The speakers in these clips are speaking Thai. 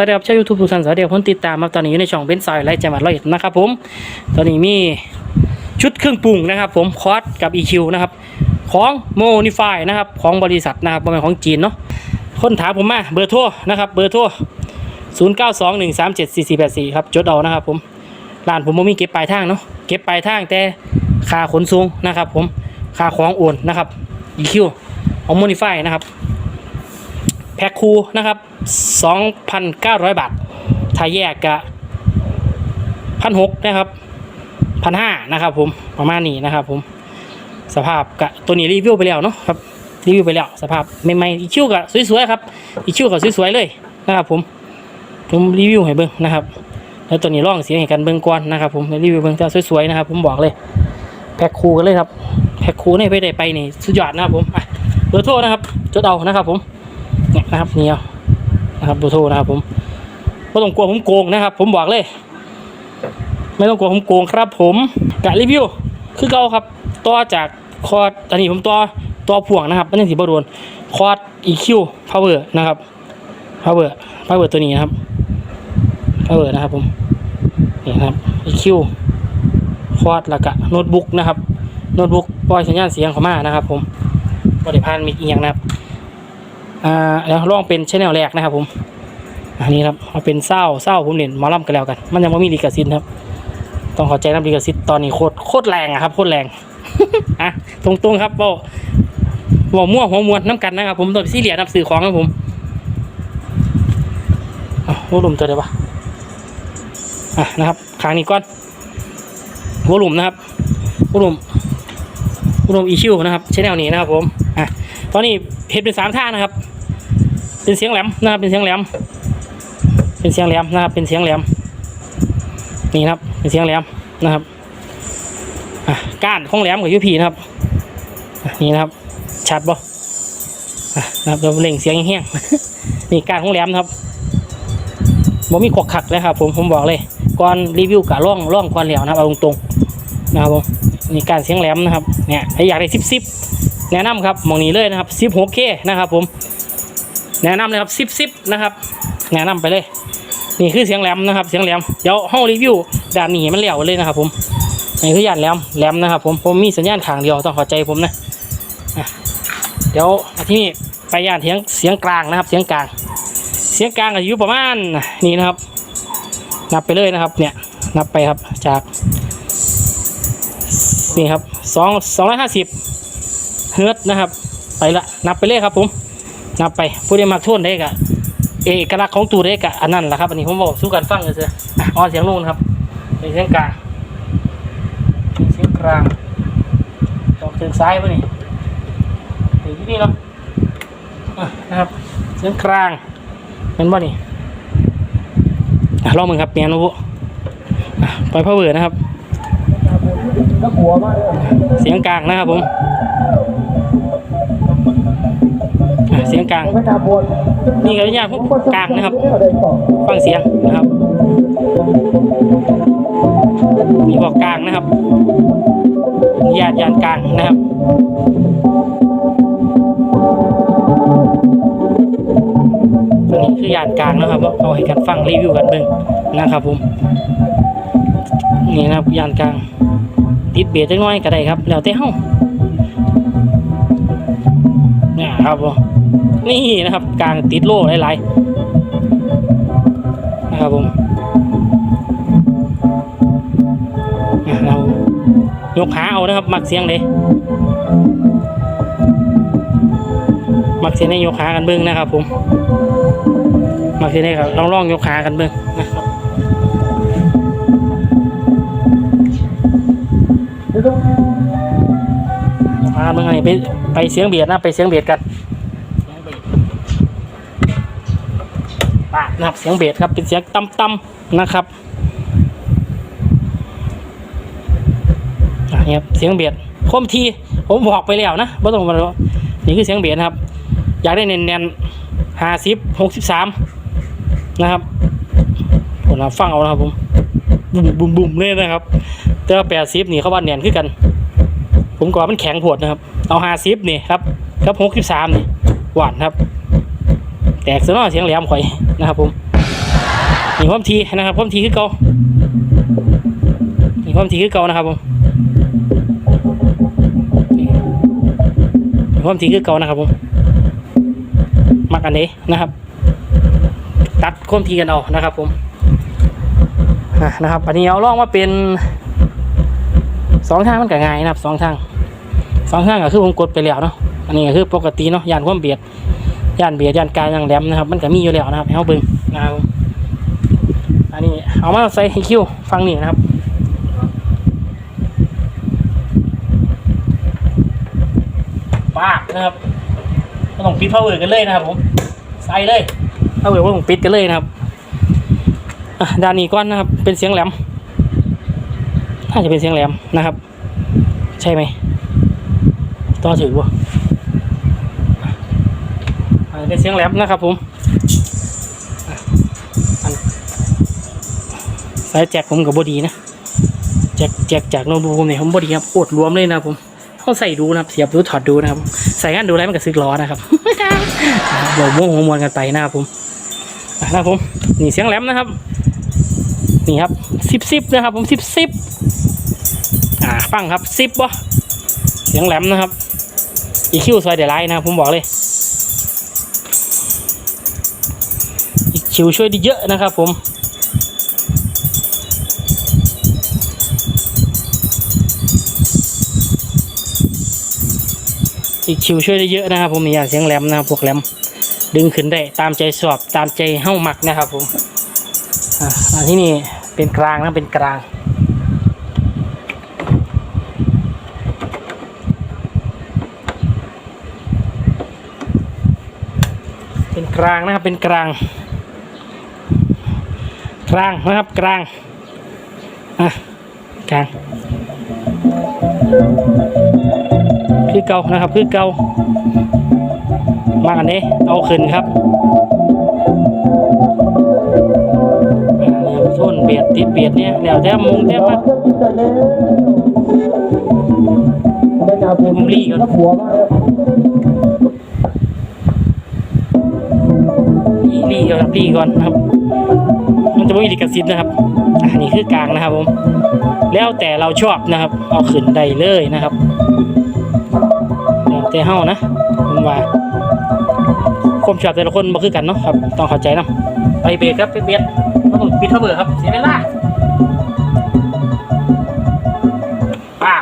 สวัสดีครับชาวยูทูบทุกท่านสวัสดีคนติดตามมาตอนนี้อยู่ในช่องเบนซอยไลท์จังหวัดร้อยเอ็ดนะครับผมตอนนี้มีชุดเครื่องปรุงนะครับ ผมคอสกับ EQ นะครับของโมนิฟายนะครับของบริษัทนะครับเป็นของจีนเนาะคนถามผมมาเบอร์โทรนะครับเบอร์โทร0 9 2 1 3 7 4 4 8 4ครับจดเอานะครับผมร้านผมบ่มีเก็บปลายทางเนาะเก็บปลายทางแต่ค่าขนส่งนะครับ ผมค่าของโอนนะครับ EQ ของโมนิฟายนะครับ แพ็คคูนะครับ 2,900 บาท ถ้าแยกกะพันหกนะครับพันห้านะครับผมประมาณนี้นะครับผมสภาพกะตัวนี้รีวิวไปแล้วเนาะครับรีวิวไปแล้วสภาพใหม่ๆอีคิวกะสวยๆครับอีคิวกะสวยๆเลยนะครับผมผมรีวิวให้เบิ่งนะครับ แล้วตัวนี้ร่องเสียงให้กันเบิ่งก่อนนะครับผมรีวิวเบิ่งแต่สวยๆนะครับ ผมบอกเลยแพ็คคูกันเลยครับแพ็คคูนี่ไปได้ไปนี่สุดยอดนะครับผมอะเบอร์โทรนะครับจดเอานะครับผม นี่ยนะครับเนี่ยนะครับเบอร์โทนะครับ ผมไม่ต้องกลัวผมโกงนะครับ ผมบอกเลย ไม่ต้องกลัวผมโกงครับผมกะรีวิวคือเก่าครับต่อจากคอร์ดอันนี้ผมต่อต่อพ่วงนะครับมันยังสีบโดนคอร์ด EQ power นะครับ power power ตัวนี้นะครับ power นะครับผมนี่ครับ EQ คอร์ดแล้วก็โน้ตบุ๊กนะครับโน้ตบุ๊กปล่อยสัญญาณเสียงเข้ามานะครับ ผมบริพานมีอีกอย่างนะครับ อ่าแล้วลองเป็นชแนลแรกนะครับผม อันนี้ครับเอาเป็นเศร้าเศร้าผมเล่นมอลำกันแล้วกัน มันยังไม่มีลิขสิทธิ์ครับ ต้องข้าใจน้ำลิขสิทธิ์ตอนนี้โคตรโคตรแรงอะครับโคตรแรงอะตรงๆครับเว่าเว่ามั่วหัวมวนน้ำกันนะครับ ผมตัวซีเรียนับสื่อของครับผมอะวอลุ่มตัวเดียวปะอะนะครับขางนี้ก่อนวอลุ่มนะครับวอลุ่มวอลุ่มอีชิวนะครับชแนลนี้นะครับผม ตอนนี้เห็ดเป็นสามท่านะครับ เป็นเสียงแหลมนะครับ เป็นเสียงแหลม เป็นเสียงแหลมนะครับ เป็นเสียงแหลม นี่ครับ เป็นเสียงแหลมนะครับก้านของแหลมกับยูพีนะครับ นี่นะครับ ชัดบ่อะนะครับเดี๋ยวเล่งเสียงแห้งๆนี่ก้านของแหลมครับบ่มีขวกขักเลยครับผมผมบอกเลยก่อนรีวิวกับร่องร่องก่อนแล้วนะครับเอาตรงๆนะครับผมนี่การเสียงแหลมนะครับเนี่ยถ้าอยากได้ซิบซิบ แนะนำครับมองนี้เลยนะครับ 16K นะครับผมแนะนำเลยครับ10 10นะครับแนะนำไปเลย นี่คือเสียงแหลมนะครับ เสียงแหลมเดี๋ยวห้องรีวิวด้านนี้มันเหลวเลยนะครับ ผมนี่คือยานแหลมแหลมนะครับ ผมผมมีสัญญาณขางเดียวต้องข้าใจผมนะเดี๋ยวที่นี่ไปย่านเสียงเสียงกลางนะครับ เสียงกลาง เสียงกลางก็อยู่ประมาณนี่นะครับ นับไปเลยนะครับ เนี่ยนับไปครับจากนี่ครับสองสองร้อยห้าสิบ เฮิร์ตนะครับไปละนับไปเลยครับผมนับไปผู้ใดมักโทนได้กะเอกลักษณ์ของตูได้กะอันนั้นแหละครับอันนี้ผมบอกสู้กันฟังเลยเถอะอ่อนเสียงลงนครับเป็นเสียงกลางเสียงกลางออกเสียงซ้ายป่ะนี่อยู่ที่นี่เนาะนะครับเสียงกลางเป็นป่ะนี่ลองมึงครับเมียนุบุไปพ่อเบื่อนะครับเสียงกลางนะครับผม กลาง นี่ก็ยากพวกกลางนะครับ ฟังเสียงนะครับ มีบอกกลางนะครับญาติยานกลางนะครับตัวนี้คือยานกลางนะครับเอาให้กันฟังรีวิวกันเบิ่งนะครับผม นี่นะครับยานกลาง ติดเบียดจังน้อยก็ได้ครับ แล้วแต่เฮาเนี่ยครับผม นี่นะครับกลางติดโล่หลายๆนะครับผมเรายกขาเอานะครับ มักเสียงเลยมักเสียงในยกขากันเบิ้งนะครับ ผมมักเสียงในครับลองลองยกขากันเบิ้งนะครับมาเมื่อไงไปไปเสียงเบียดนะไปเสียงเบียดกันปะ นะครับเสียงเบียดครับเป็นเสียงต่ำๆนะครับนี่ครับเสียงเบียดคมทีผมบอกไปแล้วนะไม่ต้องมาดูนี่คือเสียงเบียดครับ อยากได้เน้นๆห้าสิบหกสิบสามนะครับผมนะฟังเอานะครับผมบุ้มบุ้มบุ้มเลยนะครับ แต่ว่าแปดสิบนี่เขาว่าเนียนขึ้นกัน ผมก็ว่ามันแข็งโผดนะครับ เอาห้าสิบนี่ครับครับหกสิบสามนี่หวานครับ ตกซะเนาะเสียงแหลมข่อยนะครับผมนี่ความทีนะครับความทีคือเก่านี่ความทีคือเก่านะครับผมนี่ความทีคือเก่านะครับผมมักอันนี้นะครับ ตัดความทีกันเอานะครับผมนะครับอันนี้เอาล่องมาเป็นสองทางมันก็ง่ายนะครับสองทางสองทางก็คือผมกดไปแล้วเนาะอันนี้ก็คือปกติเนาะยานความเบียด ย่านเบียดย่านกลางยานแหลมนะครับ มันก็มีอยู่แล้วนะครับให้เอาเบิ่งนะครับผมอันนี้เอามาใส่ให้คิวฟังนี่นะครับปากนะครับก็ต้องปิดพาวเวอร์กันเลยนะครับผมใส่เลยพาวเวอร์ก็ต้องปิดกันเลยนะครับด้านนี้ก้อนนะครับ เป็นเสียงแหลมน่าจะเป็นเสียงแหลมนะครับ ใช่ไหมต่อถือวะ เป็นเสียงแหลมนะครับผมสายแจ็คผมกับบอดีนะแจ็คแจ็คจากโน้ตบุ๊กผมเนี่ยผมบอดีครับโคตรรวมเลยนะผมเขาใส่ดูนะครับเสียบดูถอดดูนะครับใส่งานดูอะไรมันก็ซึกล้อนะครับเดี๋ยวม่วงหัวมวนกันไปนะครับผมนะครับผมนี่เสียงแหลมนะครับนี่ครับสิบสิบนะครับผมสิบสิบอ่าฟังครับสิบวะเสียงแหลมนะครับอีคิวซอยเดลไลนะครับผมบอกเลย คิวช่วยได้เยอะนะครับผมอีกคิวช่วยได้เยอะนะครับผมมีอย่างเสียงแหลมนะครับพวกแหลมดึงขึ้นได้ตามใจสอบตามใจเฮ้าหมักนะครับผมอ่าอันที่นี่เป็นกลางนะเป็นกลางเป็นกลางนะครับเป็นกลาง กลางนะครับกลางอะกลางคือเก่านะครับคือเก่ามากันนี้เอาขึ้นครับอ่าเนี่ยส้นเบียดติดเบียดเนี่ยเดี๋ยวแทบมุงแทบมาผมรีก่อนหัวมากอีรีก่อนครับรีก่อนนะครับ จะไม่มีลิขสิทธิ์นะครับอันนี้คือกลางนะครับผมแล้วแต่เราชอบนะครับ เอาขึ้นได้เลยนะครับแล้วแต่เฮานะผมว่าความชอบแต่ละคนบ่คือกันเนาะครับต้องเข้าใจเนาะไปเบรกครับไปเบรกต้องปิดเทอร์เบอร์ครับเสียเวลาป้า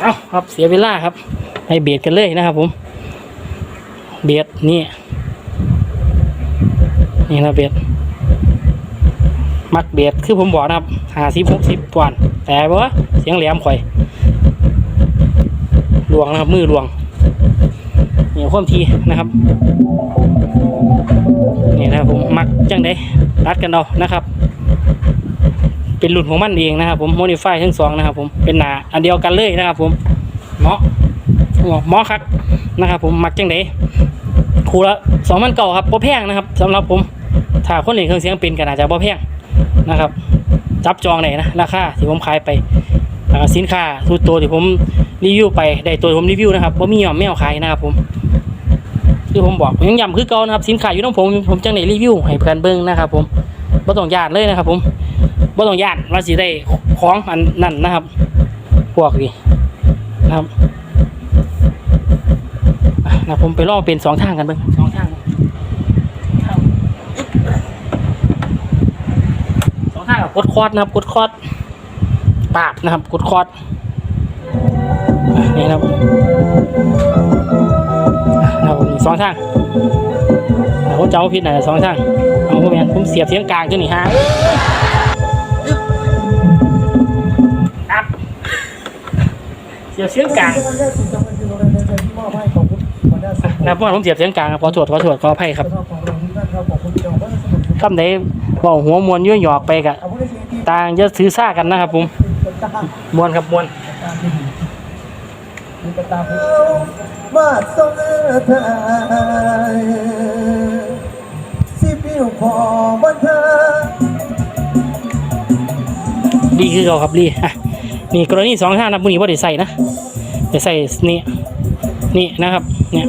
เอาครับเสียเวลาครับไปเบียดกันเลยนะครับผม เบียดนี่ นี่นะเบียดมักเบียดคือผมบอกนะครับห้าสิบหกสิบปอนด์แต่ว่าเสียงแหลมข่อยลวงนะครับ มือลวงเนี่ยความทีนะครับนี่นะครับผมมักจังได้รัดกันเอานะครับ เป็นรุ่นของมันเองนะครับผมโมดิฟายทั้งสองนะครับ ผมเป็นหนาอันเดียวกันเลยนะครับ ผมเหมาะเหมาะครับนะครับ ผมมักจังได้คูละสองพันเก่าครับบ่แพงนะครับสำหรับผม ถ้าคนเล่นเครื่องเสียงเป็นก็น่าจะบ่แพงนะครับ จับจองไหนนะราคาที่ผมขายไปสินค้าทุกตัวที่ผมรีวิวไปได้ตัวผมรีวิวนะครับบ่มียอมไม่เอาขายนะครับผมคือผมบอกยังย้ำคือเก่านะครับสินค้าอยู่ต้องผมผมจังได้รีวิวให้เพื่อนเบิ่งนะครับ ผมบ่ต้องญาติเลยนะครับ ผมบ่ต้องญาติว่าสิได้ของอันนั่นนะครับ พวกนี้นะครับนะผมไปลองเป็นสองทางกันเบิ่งสองทางสองทาง กดคอร์ดนะครับ กดคอร์ดปาบนะครับ กดคอร์ดนี่นะครับอะนะครับผมสองทางแต่ผมจำว่าผิดหน่อยสองทางเอาผมแมนผมเสียบเสียงกลางจนนี่ฮะอัพเสียบเสียงกลางนะครับเพราะว่าผมเสียบเสียงกลางครับขอโทษขอโทษขออภัยครับคำไหน บอกหัวมวนยั่วหยอกไปกะต่างจะซื้อซ่ากันนะครับผมมวนครับมวนมาส่งเออเธอสิบิวพอวันเธอดีคือเราครับดีอะนี่กรณีสองห้านะบุญนี้ว่าได้ใส่นะจะใส่นี่นี่นะครับเนี่ย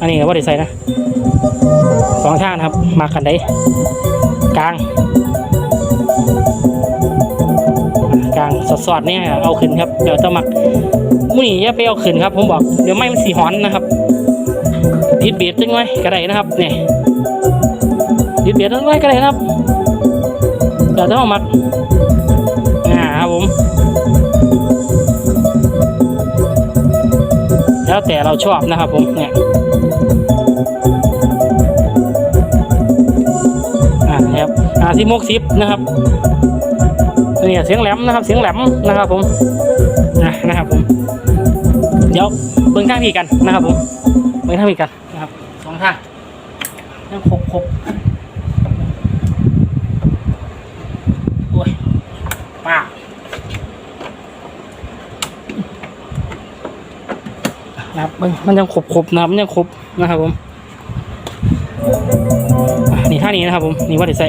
อันนี้ก็ว่ได้ใส่นะสองทางนะครับมากันได้กลางกลางสอดๆเนี่ยเอาขึ้นครับเดี๋ยวต้องมักมุนี่อย่าไปเอาขึ้นครับ ผมบอกเดี๋ยวไม่มันสีหอนนะครับดิดเบียดจังไว้ก็ได้นะครับเนี่ยดิดเบียดจังไว้ก็ได้นะครับเดี๋ยวต้องมักอ่าครับผมแล้วแต่เราชอบนะครับผมเนี่ย อ่านะครับอ่าสิมกซิปนะครับเนี่ยเสียงแหลมนะครับ เสียงแหลมนะครับผมนะนะครับผมเดี๋ยวเบิ่งทางพี่กันนะครับผมเบิ่งทางพี่กันนะครับสองทางยังครบคบโอ้ยป้า นะครับมันมันยังครบๆนะครับมันยังครบนะครับผมอะนี่ท่านี้นะครับผมนี่ว่าเดี๋ยวใส่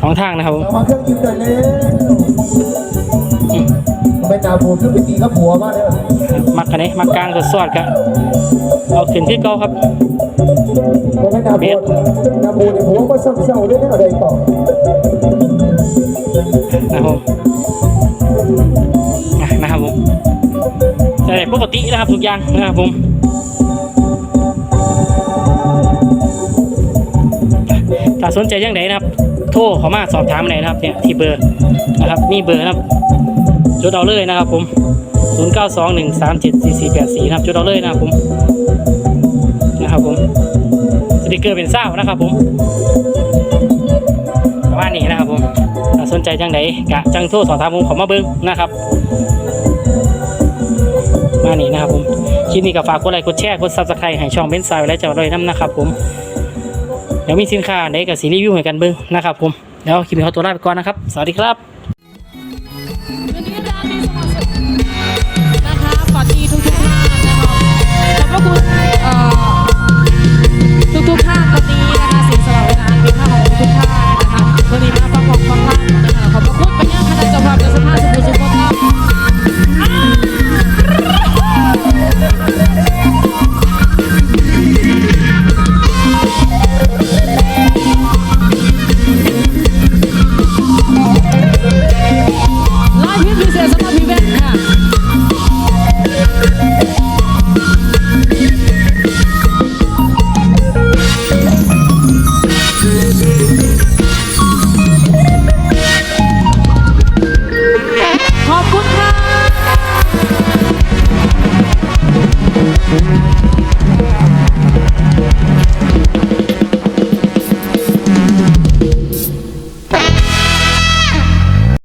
สองทางนะครับผมเรามาเครื่องยิ้มกันแล้วไม่ตาบูขึ้นไปตีกับผัวมาเลยมักกันเลยมักกลางสอดๆกันเอาขึ้นที่เก้าครับไม่ตาบูตาบูในหัวก็เศร้าๆด้วยนะอะไรต่อนะครับผมอะนะครับผม แต่ปกตินะครับทุกอย่างนะครับผมถ้าสนใจยังไงนะครับ โทรเข้ามาสอบถามไหนนะครับเนี่ยที่เบอร์นะครับนี่เบอร์นะครับจดเอาเลยนะครับผม 0921374484นะครับจดเอาเลยนะครับผมนะครับผมสติกเกอร์เป็นเศร้านะครับผมประมาณนี้นะครับผมถ้าสนใจจังไดกะจังโทรสอบถามผมขอมาเบิ้งนะครับ มานี่นะครับผมคลิปนี้ก็ฝากกดไลค์กดแชร์กดซับสไครต์ให้ช่องเบนซ์ไซด์และจังหวัดร้อยน้ำนะครับผมเดี๋ยวมีสินค้าไหนกับสีรีวิวให้กันเบิ้งนะครับผมแล้วคลิปนี้ขอตัวลาไปก่อนนะครับ สวัสดีครับนะคะฝันดีทุกทุกๆท่านนะคะขอบพระคุณทุกทุกๆท่านวันนี้